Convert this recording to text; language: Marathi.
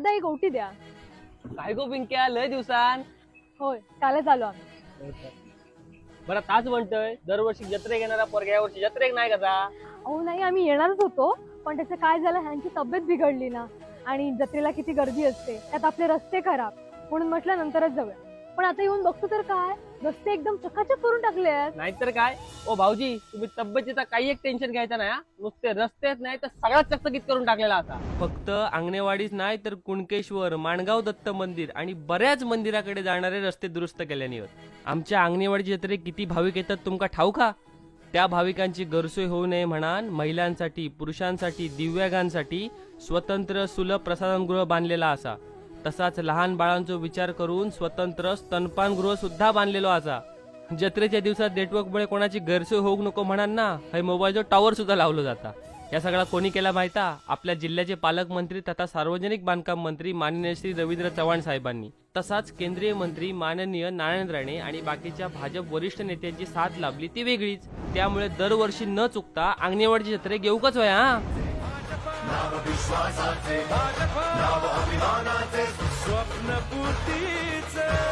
दादा एक ओटी द्या. काय गो पिंक्या लय दिवसान. होय कालच आलो आम्ही. बरं ताच म्हणतोय दरवर्षी जत्रेक येणारा पोरगा या वर्षी जत्रेक नाही कसा अहो नाही आम्ही येणारच होतो पण त्याचं काय झालं ह्यांची तब्येत बिघडली ना. आणि जत्रेला किती गर्दी असते त्यात आपले रस्ते खराब. म्हणून म्हटलं नंतरच जाऊया. पण आता येऊन बघतो तर काय? रस्ते एकदम चकाचक करून टाकले आहेत. नाहीतर काय? ओ भाऊजी तुम्ही तब्येतीचा काही एक टेन्शन घ्यायचं नाही हा. नुसते रस्तेच नाही तर सगळ्यात चकचकीत करून टाकलेला असा. फक्त अंगणेवाडीच नाही तर कुणकेश्वर माणगाव दत्त मंदिर आणि बऱ्याच मंदिराकडे जाणारे रस्ते दुरुस्त केल्याने होत. आमच्या अंगणेवाडी जत्रेत किती भाविक येतात तुमका ठाऊ का त्या भाविकांची गैरसोय होऊ नये म्हणान महिलांसाठी पुरुषांसाठी दिव्यांगांसाठी स्वतंत्र सुलभ प्रसाधनगृह बांधलेला असा. तसाच लहान बाळांचो विचार करून स्वतंत्र स्तनपानगृह सुद्धा बांधलेलो असा जत्रेच्या दिवसात नेटवर्कमुळे कोणाची गैरसोय होऊ नको म्हणान ना हे मोबाईलचा टॉवर सुद्धा लावलो जाता. या सगळा कोणी केला माहिता? आपल्या जिल्ह्याचे पालकमंत्री तथा सार्वजनिक बांधकाम मंत्री माननीय श्री रवींद्र चव्हाण साहेबांनी. तसाच केंद्रीय मंत्री माननीय नारायण राणे आणि बाकीच्या भाजप वरिष्ठ नेत्यांची साथ लाभली ती वेगळीच. त्यामुळे दरवर्षी न चुकता अंगणेवाडीची जत्रे घेऊकच वया 地震。